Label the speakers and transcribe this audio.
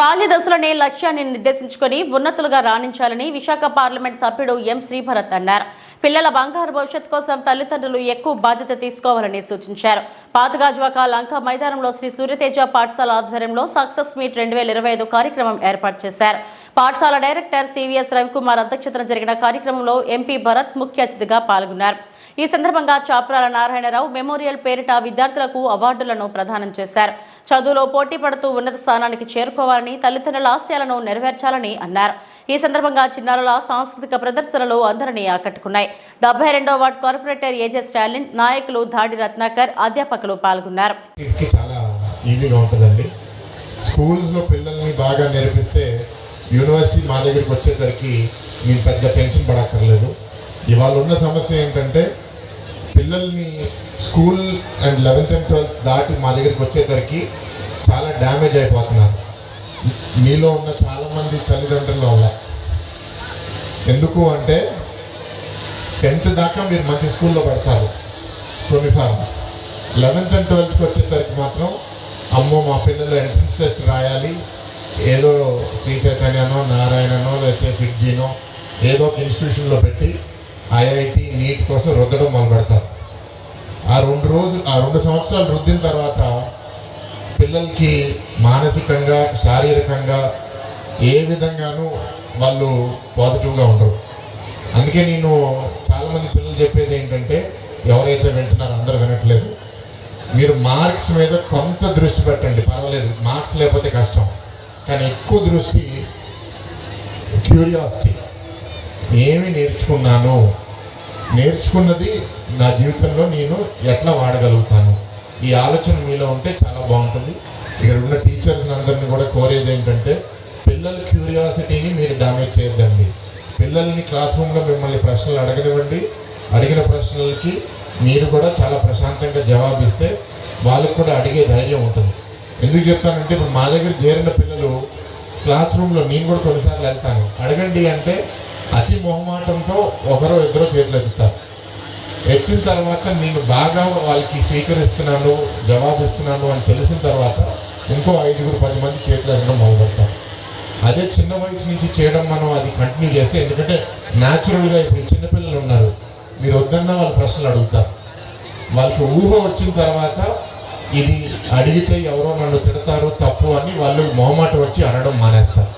Speaker 1: బాల్య దశలోనే లక్ష్యాన్ని నిర్దేశించుకొని ఉన్నతులుగా రాణించాలని విశాఖ పార్లమెంట్ సభ్యుడు ఎం శ్రీభరత్ అన్నారు. పిల్లల బంగారు భవిష్యత్ కోసం తల్లిదండ్రులు ఎక్కువ బాధ్యత తీసుకోవాలని సూచించారు. పాతగాజువాక లంక మైదానంలో శ్రీ సూర్యతేజ పాఠశాల ఆధ్వర్యంలో సక్సెస్ మీట్ రెండు వేల ఇరవై ఐదు కార్యక్రమం ఏర్పాటు చేశారు. పాఠశాల డైరెక్టర్ సివిఎస్ రవికుమార్ అధ్యక్షతన జరిగిన కార్యక్రమంలో ఎంపీ భరత్ ముఖ్య అతిథిగా పాల్గొన్నారు. ఈ సందర్భంగా చాప్రాల నారాయణరావు మెమోరియల్ పేరిట విద్యార్థులకు అవార్డులను ప్రదానం చేశారు. చదువులో పోటీ పడుతూ ఉన్నత స్థానానికి చేరుకోవాలని తల్లిదండ్రుల ఆశయాలను నెరవేర్చాలని అన్నారు. ఈ సందర్భంగా చిన్నారుల సాంస్కృతిక ప్రదర్శనలు అందరినీ ఆకట్టుకున్నాయి. డెబ్బై రెండో వార్డ్ కార్పొరేటర్ ఏజే స్టాలిన్ నాయకులు ధాడి రత్నాకర్ అధ్యాపకులు పాల్గొన్నారు.
Speaker 2: స్కూల్స్లో పిల్లల్ని బాగా నేర్పిస్తే యూనివర్సిటీ మా దగ్గరికి వచ్చేసరికి మేము పెద్ద టెన్షన్ పడక్కర్లేదు. ఇవాళ ఉన్న సమస్య ఏంటంటే పిల్లల్ని school and eleventh and twelfth దాటి మా దగ్గరికి వచ్చేసరికి చాలా డ్యామేజ్ అయిపోతున్నారు. మీలో ఉన్న చాలామంది తల్లిదండ్రుల వల్ల ఎందుకు అంటే టెన్త్ దాకా మీరు మంచి స్కూల్లో పెడతారు. కొన్నిసార్లు. లెవెన్త్ అండ్ ట్వెల్త్కి వచ్చేసరికి మాత్రం అమ్మో మా పిల్లలు ఎంట్రన్స్ టెస్ట్ రాయాలి. ఏదో శ్రీ చైతన్యనో నారాయణనో లేకపోతే ఫిడ్జీనో ఏదో ఒక ఇన్స్టిట్యూషన్లో పెట్టి ఐఐటి నీట్ కోసం రుద్దడం మొదలు పెడతారు రోజు ఆ రెండు సంవత్సరాలు రుద్దిన తర్వాత పిల్లలకి మానసికంగా శారీరకంగా ఏ విధంగానూ వాళ్ళు పాజిటివ్గా ఉండరు. అందుకే నేను చాలామంది పిల్లలు చెప్పేది ఏంటంటే ఎవరైతే వింటున్నారో అందరూ వినట్లేదు. మీరు మార్క్స్ మీద కొంత దృష్టి పెట్టండి పర్వాలేదు. మార్క్స్ లేకపోతే కష్టం. కానీ ఎక్కువ దృష్టి క్యూరియాసిటీ. ఏమి నేర్చుకున్నాను? నేర్చుకున్నది నా జీవితంలో నేను ఎట్లా వాడగలుగుతాను? ఈ ఆలోచన మీలో ఉంటే చాలా బాగుంటుంది. ఇక్కడ ఉన్న టీచర్స్ అందరినీ కూడా కోరేది ఏంటంటే పిల్లల క్యూరియాసిటీని మీరు డామేజ్ చేయొద్దండి. పిల్లల్ని క్లాస్ రూమ్లో మిమ్మల్ని ప్రశ్నలు అడగనివ్వండి. అడిగిన ప్రశ్నలకి మీరు కూడా చాలా ప్రశాంతంగా జవాబిస్తే వాళ్ళకి కూడా అడిగే ధైర్యం ఉంటుంది. ఎందుకు చెప్తానంటే ఇప్పుడు మా దగ్గర చేరిన పిల్లలు క్లాస్ రూమ్లో నేను కూడా కొన్నిసార్లు వెళ్తాను. అడగండి అంటే అతి మొహమాటంతో ఒకరో ఇద్దరు చేతులు ఎత్తుతారు. ఎత్తిన తర్వాత నేను బాగా వాళ్ళకి స్వీకరిస్తున్నాను జవాబిస్తున్నాను అని తెలిసిన తర్వాత ఇంకో ఐదుగురు పది మంది చేతులు ఎత్తడం మొదలుపెడతారు. అదే చిన్న వయసు నుంచి చేయడం మనం అది కంటిన్యూ చేస్తే ఎందుకంటే న్యాచురల్గా ఇప్పుడు చిన్నపిల్లలు ఉన్నారు. మీరు వద్దన్నా వాళ్ళ ప్రశ్నలు అడుగుతారు. వాళ్ళకి ఊహ వచ్చిన తర్వాత ఇది అడిగితే ఎవరో నన్ను తిడతారు తప్పు అని వాళ్ళు మొహమాట వచ్చి అనడం మానేస్తారు.